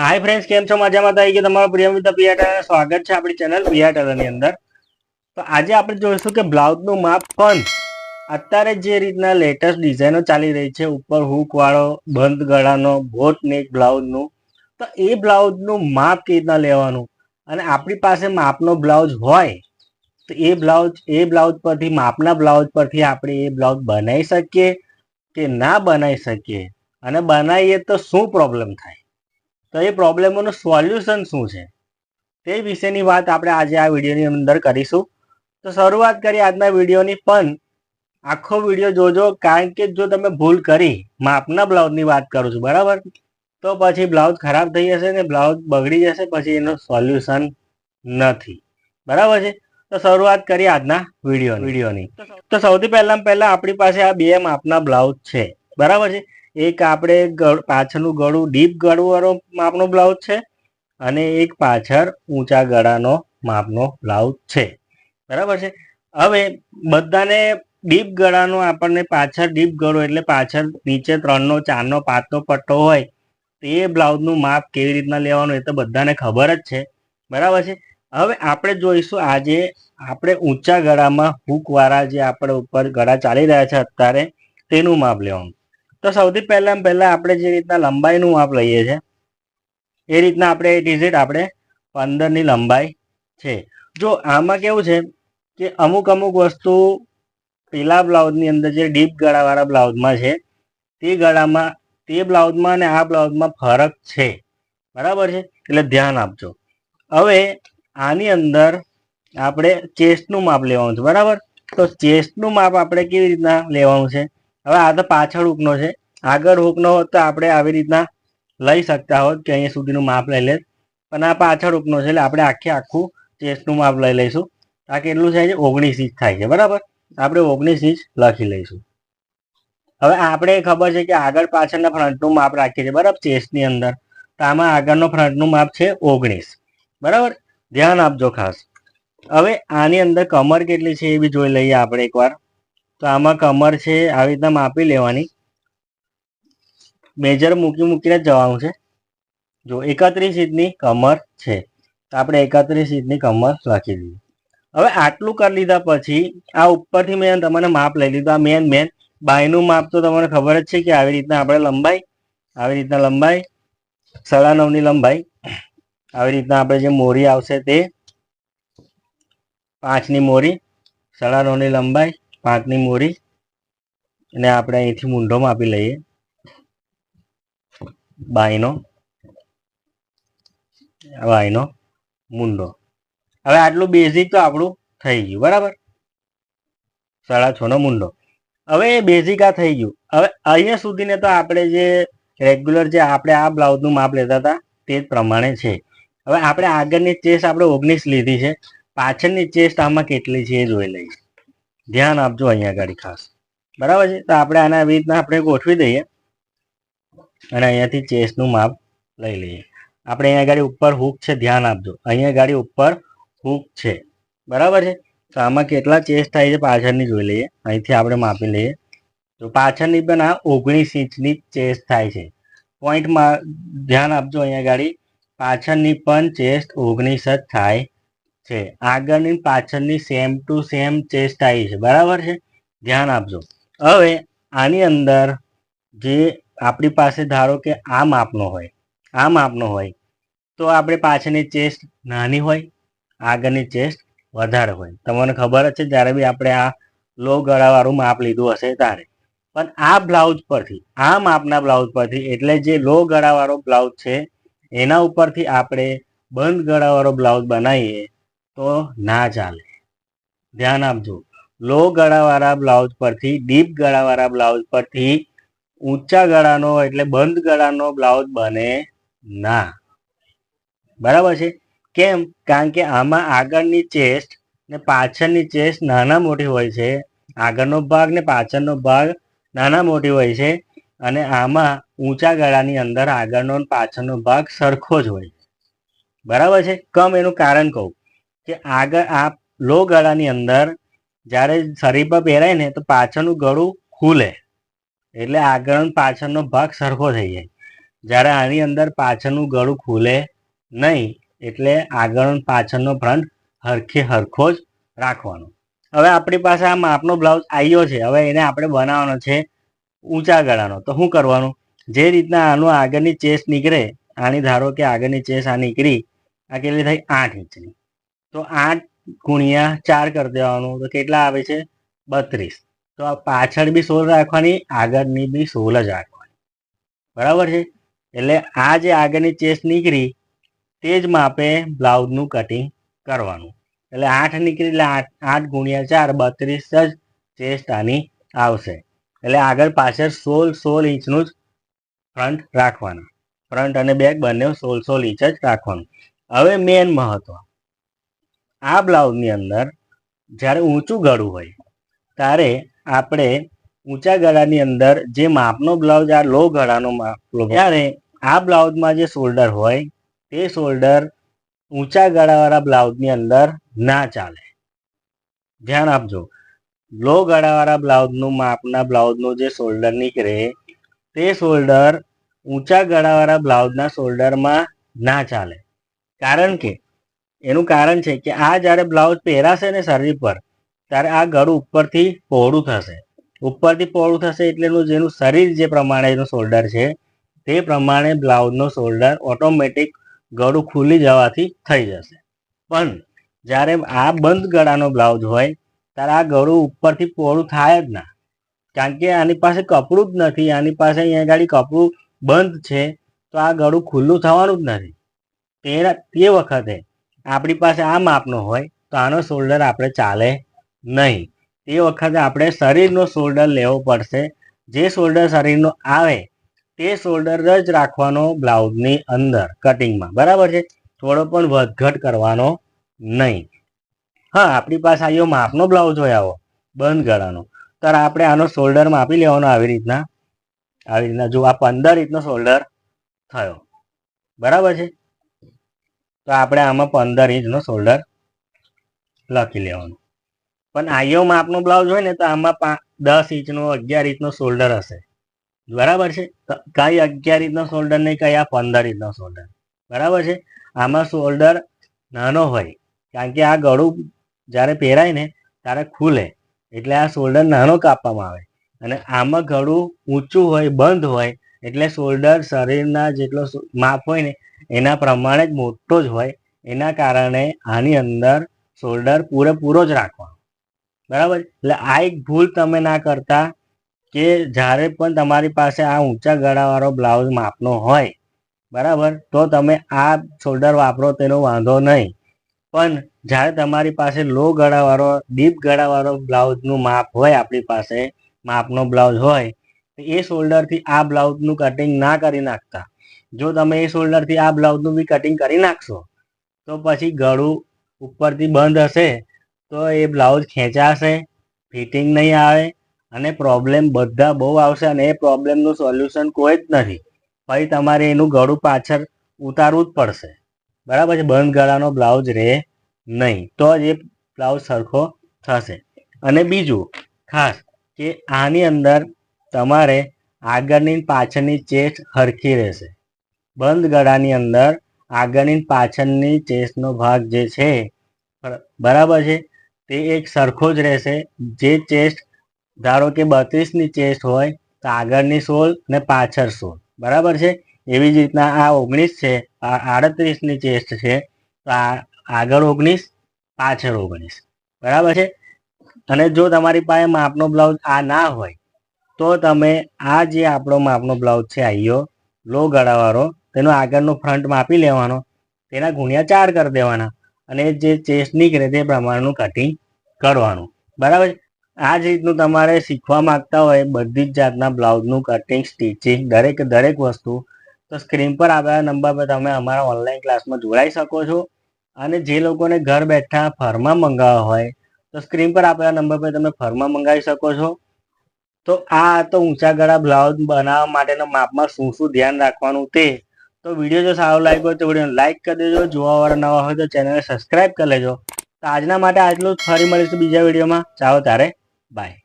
Hi friends કેમ છો? મજામાં થઈ ગયો તમારો પ્રિય મિત્ર પિયાટાને સ્વાગત છે આપણી ચેનલ પિયાટાની અંદર. તો આજે આપણે જોઈશું કે બ્લાઉઝનું માપ પણ અત્યારે જે રીતના લેટેસ્ટ ડિઝાઇનો ચાલી રહી છે, ઉપર હુકવાળો, બંધ ગળાનો બોટ નેક બ્લાઉઝનું, તો એ બ્લાઉઝનું માપ કેવી રીતના લેવાનું? અને આપણી પાસે માપનો બ્લાઉઝ હોય, તો એ બ્લાઉઝ એ બ્લાઉઝ પરથી, માપના બ્લાઉઝ પરથી આપણે એ બ્લાઉઝ બનાવી શકીએ કે ના બનાવી શકીએ? અને બનાવીએ તો શું પ્રોબ્લેમ થાય? તો એ પ્રોબ્લેમોનું સોલ્યુશન શું છે? તે વિશેની વાત આપણે આજે આ વિડીયોની અંદર કરીશું. તો શરૂઆત કરી આજના વિડીયોની પણ આખો વીડિયો જોજો કારણ કે જો તમે ભૂલ કરી માપના બ્લાઉઝની વાત કરું છું બરાબર? તો પછી બ્લાઉઝ ખરાબ થઈ જશે ને બ્લાઉઝ બગડી જશે પછી એનું સોલ્યુશન નથી. બરાબર છે? તો શરૂઆત કરી આજના વીડિયો વિડીયોની. તો સૌથી પહેલા પહેલા આપણી પાસે આ બે માપના બ્લાઉઝ છે. બરાબર છે? એક આપણે પાછળનું ગળું, ડીપ ગળવાળો માપનો બ્લાઉઝ છે અને એક પાછળ ઊંચા ગળાનો માપનો બ્લાઉઝ છે. બરાબર છે? હવે બધાને ડીપ ગળાનો આપણને પાછળ ડીપ ગળો એટલે પાછળ નીચે ત્રણનો, ચારનો, પાંચનો પટ્ટો હોય તે બ્લાઉઝનું માપ કેવી રીતના લેવાનું એ તો બધાને ખબર જ છે. બરાબર છે? હવે આપણે જોઈશું આજે આપણે ઊંચા ગળામાં હૂકવાળા જે આપણે ઉપર ગળા ચાલી રહ્યા છે અત્યારે તેનું માપ લેવાનું. તો સૌથી પહેલા પહેલા આપણે જે રીતના લંબાઈનું માપ લઈએ છીએ એ રીતના આપણે ડિઝિટ આપણે પંદરની લંબાઈ છે. જો આમાં કેવું છે કે અમુક અમુક વસ્તુ પેલા બ્લાઉઝની અંદર જે ડીપ ગળાવાળા બ્લાઉઝમાં છે, તે ગળામાં, તે બ્લાઉઝમાં અને આ બ્લાઉઝમાં ફરક છે. બરાબર છે? એટલે ધ્યાન આપજો. હવે આની અંદર આપણે ચેસ્ટનું માપ લેવાનું છે. બરાબર? તો ચેસ્ટનું માપ આપણે કેવી રીતના લેવાનું છે? હવે આ તો પાછળ હુકનો છે. આગળ હુકનો હોત તો આપણે આવી રીતના લઈ શકતા હોત કે અહીંયા સુધીનું માપ લઈ લે પણ આ પાછળ હુકનો છે એટલે આપણે આખે આખું ચેસ્ટનું માપ લઈ લઈશું. આ કેટલું થાય છે? ઓગણીસ ઇંચ થાય છે. બરાબર? આપણે ઓગણીસ ઇંચ લખી લઈશું. હવે આપણે ખબર છે કે આગળ પાછળના ફ્રન્ટનું માપ રાખીએ છીએ. બરાબર? ચેસ્ટની અંદર. તો આમાં આગળનો ફ્રન્ટનું માપ છે ઓગણીસ. બરાબર? ધ્યાન આપજો ખાસ. હવે આની અંદર કમર કેટલી છે એ બી જોઈ લઈએ આપણે એકવાર. તો આમાં કમર છે, આવી રીતના માપી લેવાની. મેજર મૂકી મૂકીને જવાનું છે. જો એકત્રીસ ઇંચની કમર છે, તો આપણે એકત્રીસ ઇંચની કમર લખી દઈએ. હવે આટલું કરી લીધા પછી આ ઉપરથી મેં તમને માપ લઈ લીધું. આ મેન મેન બાયનું માપ તો તમને ખબર જ છે કે આવી રીતના આપણે લંબાઈ, આવી રીતના લંબાઈ સાડા નવની લંબાઈ, આવી રીતના આપણે જે મોરી આવશે તે પાંચની મોરી સાડા નવની લંબાઈ પાંચની મોરી અને આપણે અહીંથી મૂંઢો માપી લઈએ. બાયનો. બાયનો મૂંઢો. હવે આટલું બેઝિક તો આપણું થઈ ગયું, બરાબર? સાડા છ નો મૂંઢો. હવે એ બેઝિક આ થઈ ગયું. હવે અહીંયા સુધીને તો આપણે જે રેગ્યુલર જે આપણે આ બ્લાઉઝનું માપ લેતા હતા તે જ પ્રમાણે છે. હવે આપણે આગળની ચેસ્ટ આપણે ઓગણીસ લીધી છે. પાછળની ચેસ્ટ આમાં કેટલી છે એ જોઈ લઈએ ધ્યાન આપજો અહીંયા આગળ ખાસ. બરાબર છે? તો આપણે આને આવી રીતના આપણે ગોઠવી દઈએ. અને અહીંયાથી ચેસ્ટનું માપ લઈ લઈએ. આપણે અહીંયા ગાડી ઉપર હૂક છે, ધ્યાન આપજો. અહીંયા ગાડી ઉપર હૂક છે. બરાબર છે? તો આમાં કેટલા ચેસ થાય છે પાછળની જોઈ લઈએ. અહીંથી આપણે માપી લઈએ. તો પાછળની પણ આ ઓગણીસ ઇંચની ચેસ્ટ થાય છે. પોઈન્ટમાં ધ્યાન આપજો અહીંયા ગાડી. પાછળની પણ ચેસ્ટ ઓગણીસ જ થાય છે આગળની પાછળની સેમ ટુ સેમ ચેસ્ટ આવી છે. બરાબર છે? ધ્યાન આપજો. હવે આની અંદર જે આપણી પાસે ધારો કે આ માપનો હોય, આ માપનો હોય, તો આપણે પાછળની ચેસ્ટ નાની હોય, આગળની ચેસ્ટ વધારે હોય. તમને ખબર જ છે, જ્યારે બી આપણે આ લો ગળાવાળું માપ લીધું હશે ત્યારે. પણ આ બ્લાઉઝ પરથી, આ માપના બ્લાઉઝ પરથી, એટલે જે લો ગળાવાળો બ્લાઉઝ છે, એના ઉપરથી આપણે બંધ ગળાવાળો બ્લાઉઝ બનાવીએ તો ના ચાલે. ધ્યાન આપજો. લો ગળાવાળા બ્લાઉઝ પરથી, ડીપ ગળાવાળા બ્લાઉઝ પરથી, ઊંચા ગળાનો એટલે બંધ ગળાનો બ્લાઉઝ બને ના. બરાબર છે? કેમ? કારણ કે આમાં આગળની ચેસ્ટ ને પાછળની ચેસ્ટ નાના મોટી હોય છે. આગળનો ભાગ ને પાછળનો ભાગ નાના મોટી હોય છે. અને આમાં ઊંચા ગળાની અંદર આગળનો પાછળનો ભાગ સરખો જ હોય બરાબર છે? કમ એનું કારણ કહું. કે આગળ આ લો ગળાની અંદર જ્યારે શરીર પર પહેરાય ને તો પાછળનું ગળું ખુલે. એટલે આગળ પાછળનો ભાગ સરખો થઈ જાય. જ્યારે આની અંદર પાછળનું ગળું ખુલે નહીં, એટલે આગળ પાછળનો ફ્રન્ટ હરખે હરખો જ રાખવાનો. હવે આપણી પાસે આ માપનો બ્લાઉઝ આવ્યો છે. હવે એને આપણે બનાવવાનો છે ઊંચા ગળાનો. તો શું કરવાનું? જે રીતના આનું આગળની ચેસ નીકળે, આની ધારો કે આગળની ચેસ આ નીકળી, આ કેટલી થઈ? આઠ ઇંચની. તો આઠ ગુણ્યા ચાર કરી દેવાનું. તો કેટલા આવે છે? બત્રીસ. તો આ પાછળ બી સોળ રાખવાની, આગળની બી સોળ જ રાખવાની. બરાબર છે? એટલે આ જે આગળની ચેસ નીકળી, તે જ માપે બ્લાઉઝનું કટિંગ કરવાનું. એટલે આઠ નીકળી, એટલે આઠ આઠ ગુણ્યા ચાર, બત્રીસ જ ચેસ્ટ આની આવશે. એટલે આગળ પાછળ સોળ સોળ ઇંચનું જ ફ્રન્ટ રાખવાના. ફ્રન્ટ અને બેક બંને સોળ સોળ ઇંચ જ રાખવાનું. હવે મેન મહત્વ. આ બ્લાઉઝની અંદર જ્યારે ઊંચું ગળું હોય ત્યારે આપણે ઊંચા ગળાની અંદર જે માપનો બ્લાઉઝ આ લો ગળાનો માપ ત્યારે આ બ્લાઉઝમાં જે શોલ્ડર હોય તે શોલ્ડર ઊંચા ગળાવાળા બ્લાઉઝની અંદર ના ચાલે. ધ્યાન આપજો. લો ગળાવાળા બ્લાઉઝનું માપના બ્લાઉઝનું જે શોલ્ડર નીકળે તે શોલ્ડર ઊંચા ગળાવાળા બ્લાઉઝના શોલ્ડરમાં ના ચાલે. કારણ કે એનું કારણ છે કે આ જ્યારે બ્લાઉઝ પહેરાશે ને શરીર પર, ત્યારે આ ગળું ઉપરથી પહોળું થશે. ઉપરથી પહોળું થશે એટલેનું જેનું શરીર જે પ્રમાણે એનું શોલ્ડર છે, તે પ્રમાણે બ્લાઉઝનો શોલ્ડર ઓટોમેટિક ગળું ખુલી જવાથી થઈ જશે. પણ જ્યારે આ બંધ ગળાનો બ્લાઉઝ હોય, ત્યારે આ ગળું ઉપરથી પહોળું થાય જ ના. કારણ કે આની પાસે કપડું જ નથી, આની પાસે અહીંયા ગાડી કપડું બંધ છે, તો આ ગળું ખુલ્લું થવાનું જ નથી. તે તે વખતે આપણી પાસે આ માપનો હોય, તો આનો શોલ્ડર આપણે ચાલે નહીં. તે વખતે આપણે શરીરનો શોલ્ડર લેવો પડશે. જે શોલ્ડર શરીરનો આવે, તે શોલ્ડર જ રાખવાનો બ્લાઉઝની અંદર કટિંગમાં બરાબર છે? થોડો પણ વધઘટ કરવાનો નહીં. હા, આપણી પાસે આવ્યો માપનો બ્લાઉઝ હોય આવો, બંધ ગળાનો ત્યારે આપણે આનો શોલ્ડર માપી લેવાનો આવી રીતના. આવી રીતના જો આ પંદર ઇંચનો શોલ્ડર થયો. બરાબર છે? તો આપણે આમાં પંદર ઇંચનો શોલ્ડર લખી લેવાનું. પણ આઈઓ માપનો બ્લાઉઝ હોય ને તો આમાં દસ ઇંચનો, અગિયાર ઇંચનો શોલ્ડર હશે. બરાબર છે? કઈ અગિયાર ઇંચનો શોલ્ડર નહીં, કઈ આ પંદર ઇંચનો શોલ્ડર બરાબર છે? આમાં શોલ્ડર નાનો હોય, કારણ કે આ ગળું જ્યારે પહેરાય ને, ત્યારે ખુલે. એટલે આ શોલ્ડર નાનો કાપવામાં આવે. અને આમાં ગળું ઊંચું હોય, બંધ હોય, એટલે શોલ્ડર શરીરના જેટલો માપ હોય ને એના પ્રમાણે જ મોટો જ હોય, એના કારણે આની અંદર શોલ્ડર પૂરેપૂરો જ રાખવાનો. બરાબર? એટલે આ એક ભૂલ તમે ના કરતા કે જ્યારે પણ તમારી પાસે આ ઊંચા ગળાવાળો બ્લાઉઝ માપનો હોય, બરાબર? તો તમે આ શોલ્ડર વાપરો, તેનો વાંધો નહીં. પણ જ્યારે તમારી પાસે લો ગળાવાળો ડીપ ગળાવાળો બ્લાઉઝનું માપ હોય, આપણી પાસે માપનો બ્લાઉઝ હોય એ શોલ્ડરથી આ બ્લાઉઝનું કટિંગ ના કરી નાખતા. જો તમે એ શોલ્ડરથી આ બ્લાઉઝનું બી કટિંગ કરી નાખશો, તો પછી ગળું ઉપરથી બંધ હશે, તો એ બ્લાઉઝ ખેંચાશે ફિટિંગ નહીં આવે અને પ્રોબ્લેમ બધા બહુ આવશે અને એ પ્રોબ્લેમનું સોલ્યુશન કોઈ જ નથી. પછી તમારે એનું ગળું પાછળ ઉતારવું જ પડશે. બરાબર છે? બંધ ગળાનો બ્લાઉઝ રહે નહીં. તો જ એ બ્લાઉઝ સરખો થશે. અને બીજું, ખાસ કે આની અંદર તમારે આગળની પાછળની ચેસ્ટ હરખી રહેશે. બંધ ગળાની અંદર આગળની પાછળની ચેસ્ટનો ભાગ જે છે બરાબર છે? તે એક સરખો જ રહેશે. જે ચેસ્ટ ધારો કે બત્રીસની ચેસ્ટ હોય, તો આગળની સોલ ને પાછળ સોલ બરાબર છે? એવી જ રીતના આ ઓગણીસ છે, આ આડત્રીસની ચેસ્ટ છે, તો આ આગળ ઓગણીસ, પાછળ ઓગણીસ. બરાબર છે? અને જો તમારી પાસે માપનો બ્લાઉઝ આ ના હોય, તો તમે આ જે આપણો માપનો બ્લાઉઝ છે આઈયો લો ગળાવાળો તેનો આગળનો ફ્રન્ટ માપી લેવાનો, તેના ગુણ્યા ચાર કરી દેવાના અને જે ચેસ્ટ નીકળે તે પ્રમાણેનું કટિંગ કરવાનું. બરાબર? આ જ રીતનું તમારે શીખવા માંગતા હોય બધી જ જાતના બ્લાઉઝનું કટિંગ સ્ટિચિંગ દરેક દરેક વસ્તુ. તો સ્ક્રીન પર આવેલા નંબર પર તમે અમારા ઓનલાઈન ક્લાસમાં જોડાઈ શકો છો. અને જે લોકોને ઘર બેઠા ફરમાં મંગાવવા હોય, તો સ્ક્રીન પર આપેલા નંબર પર તમે ફરમાં મંગાવી શકો છો. તો આ તો ઊંચા ગળા બ્લાઉઝ બનાવવા માટેના માપમાં શું શું ધ્યાન રાખવાનું તે તો વીડિયો જો સારો લાગ્યો હોય તો વીડિયો લાઈક કરી દેજો. જોવાવાળા નવા હોય તો ચેનલને સબસ્ક્રાઈબ કરી લેજો. તો આજના માટે આટલું જ. ફરી મળીશું બીજા વિડીયોમાં ચાલો તારે બાય